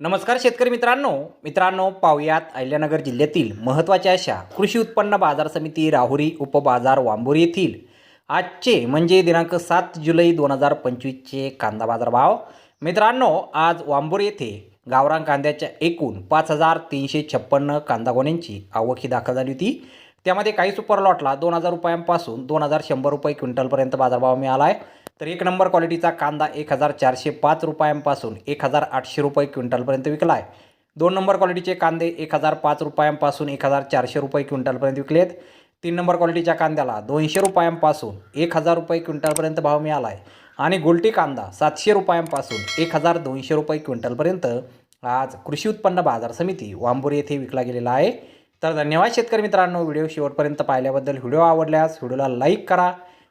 नमस्कार शेतकरी मित्रांनो. मित्रांनो पाहुयात अहिल्यानगर जिल्ह्यातील महत्त्वाच्या अशा कृषी उत्पन्न बाजार समिती राहुरी उपबाजार वांबोरी येथील आजचे म्हणजे दिनांक सात जुलै दोन हजार पंचवीसचे कांदा बाजार भाव मित्रांनो आज वांबोरी येथे गावरान कांद्याच्या एकूण पाच हजार तीनशे छप्पन्न कांदा गोण्यांची आवक ही दाखल झाली होती. त्यामध्ये काही सुपर लॉटला दोन हजार रुपयांपासून दोन हजार शंभर रुपये क्विंटलपर्यंत बाजारभाव मिळाला आहे. तर एक नंबर क्वालिटीचा कांदा एक हजार चारशे पाच रुपयांपासून एक हजार आठशे रुपये क्विंटलपर्यंत विकला आहे दोन नंबर क्वालिटीचे कांदे एक हजार पाच रुपयांपासून एक हजार चारशे रुपये क्विंटलपर्यंत विकले आहेत तीन नंबर क्वालिटीच्या कांद्याला दोनशे रुपयांपासून एक हजार रुपये क्विंटलपर्यंत भाव मिळाला आहे आणि गोलटी कांदा सातशे रुपयांपासून एक हजार दोनशे रुपये क्विंटलपर्यंत आज कृषी उत्पन्न बाजार समिती वांबोरी येथे विकला गेलेला आहे. तर धन्यवाद शेतकरी मित्रांनो व्हिडिओ शेवटपर्यंत पाहिल्याबद्दल व्हिडिओ आवडल्यास व्हिडिओला लाईक करा.